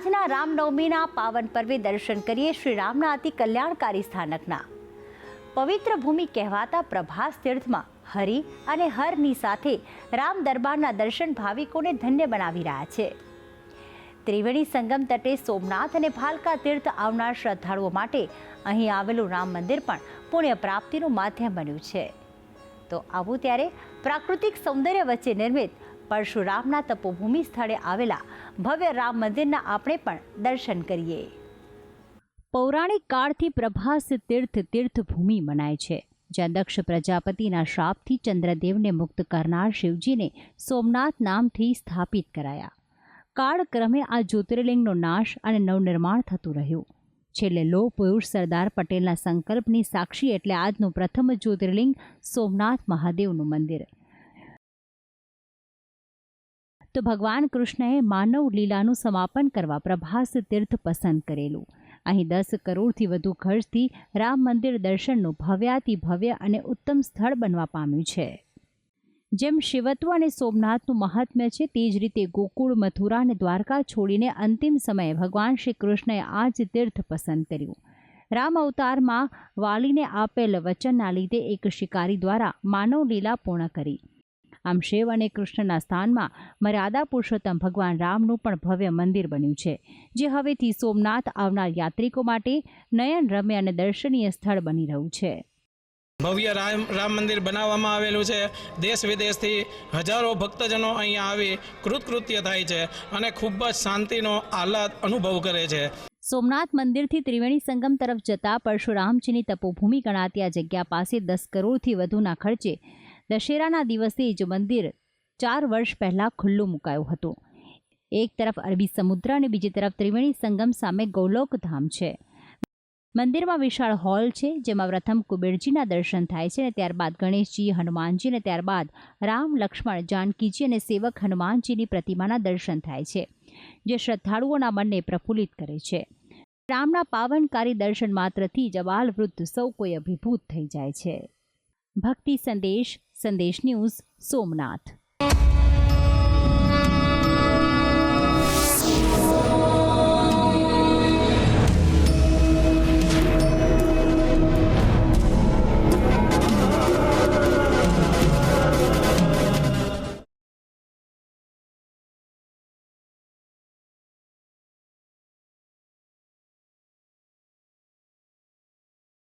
આજના રામનવમીના પાવન પર્વે દર્શન કરીએ શ્રી રામના અતિ કલ્યાણકારી સ્થાનકના. પવિત્ર ભૂમિ કહેવાતા પ્રભાસ તીર્થમાં હરિ અને હરની સાથે રામ દરબારના દર્શન ભાવિકોને ધન્ય બનાવી રહ્યા છે. ત્રિવેણી સંગમ તટે સોમનાથ અને ભાલકા તીર્થ આવનાર શ્રદ્ધાળુઓ માટે અહીં આવેલું રામ મંદિર પણ પુણ્ય પ્રાપ્તિનું માધ્યમ બન્યું છે. તો આવું ત્યારે પ્રાકૃતિક સૌંદર્ય વચ્ચે નિર્મિત પરશુરામના તપોભૂમિ સ્થળે આવેલા ભવ્ય રામ મંદિરના આપણે પણ દર્શન કરીએ. પૌરાણિક કાળથી પ્રભાસ તીર્થ તીર્થભૂમિ મનાય છે, જ્યાં દક્ષ પ્રજાપતિના શ્રાપથી ચંદ્રદેવને મુક્ત કરનાર શિવજીને સોમનાથ નામથી સ્થાપિત કરાયા. કાળક્રમે આ જ્યોતિર્લિંગનો નાશ અને નવનિર્માણ થતું રહ્યું. છેલ્લે લો પુરુષ સરદાર પટેલના સંકલ્પની સાક્ષી એટલે આજનું પ્રથમ જ્યોતિર્લિંગ સોમનાથ મહાદેવનું મંદિર. તો ભગવાન કૃષ્ણએ માનવ લીલાનું સમાપન કરવા પ્રભાસ તીર્થ પસંદ કરેલું. અહીં દસ કરોડથી વધુ ખર્ચથી રામ મંદિર દર્શનનું ભવ્યાતિ ભવ્ય અને ઉત્તમ સ્થળ બનવા પામ્યું છે. જેમ શિવત્વ અને સોમનાથનું મહાત્મ્ય છે, તે જ રીતે ગોકુળ, મથુરા અને દ્વારકા છોડીને અંતિમ સમયે ભગવાન શ્રી કૃષ્ણએ આ જ તીર્થ પસંદ કર્યું. રામ અવતારમાં વાલીને આપેલ વચનના લીધે એક શિકારી દ્વારા માનવ લીલા પૂર્ણ કરી. આમ શિવ અને કૃષ્ણના સ્થાનમાં મર્યાદા પુરુષોત્તમ ભગવાન રામનું પણ ભવ્ય મંદિર બન્યું છે જે હવેથી સોમનાથ આવનાર યાત્રિકો માટે નયન રમ્ય અને દર્શનીય સ્થળ બની રહ્યું છે. ભવ્ય રામ રામ મંદિર બનાવવામાં આવેલું છે. દેશ વિદેશથી હજારો ભક્તજનો અહીંયા આવી કૃતકૃત્ય થાય છે અને ખૂબ જ શાંતિનો આહલાદ અનુભવ કરે છે. સોમનાથ મંદિરથી ત્રિવેણી સંગમ તરફ જતા પરશુરામજીની તપોભૂમિ ગણાતી આ જગ્યા પાસે દસ કરોડથી વધુના ખર્ચે દશેરાના દિવસે જ મંદિર ચાર વર્ષ પહેલાં ખુલ્લું મુકાયું હતું. એક તરફ અરબી સમુદ્ર અને બીજી તરફ ત્રિવેણી સંગમ સામે ગૌલોક ધામ છે. મંદિરમાં વિશાળ હોલ છે, જેમાં પ્રથમ કુબેરજીના દર્શન થાય છે અને ત્યારબાદ ગણેશજી, હનુમાનજી અને ત્યારબાદ રામ, લક્ષ્મણ, જાનકીજી અને સેવક હનુમાનજીની પ્રતિમાના દર્શન થાય છે, જે શ્રદ્ધાળુઓના મનને પ્રફુલ્લિત કરે છે. રામના પાવનકારી દર્શન માત્રથી જ વૃદ્ધ સૌ કોઈ અભિભૂત થઈ જાય છે. ભક્તિ સંદેશ સંદેશ ન્યૂઝ સોમનાથ.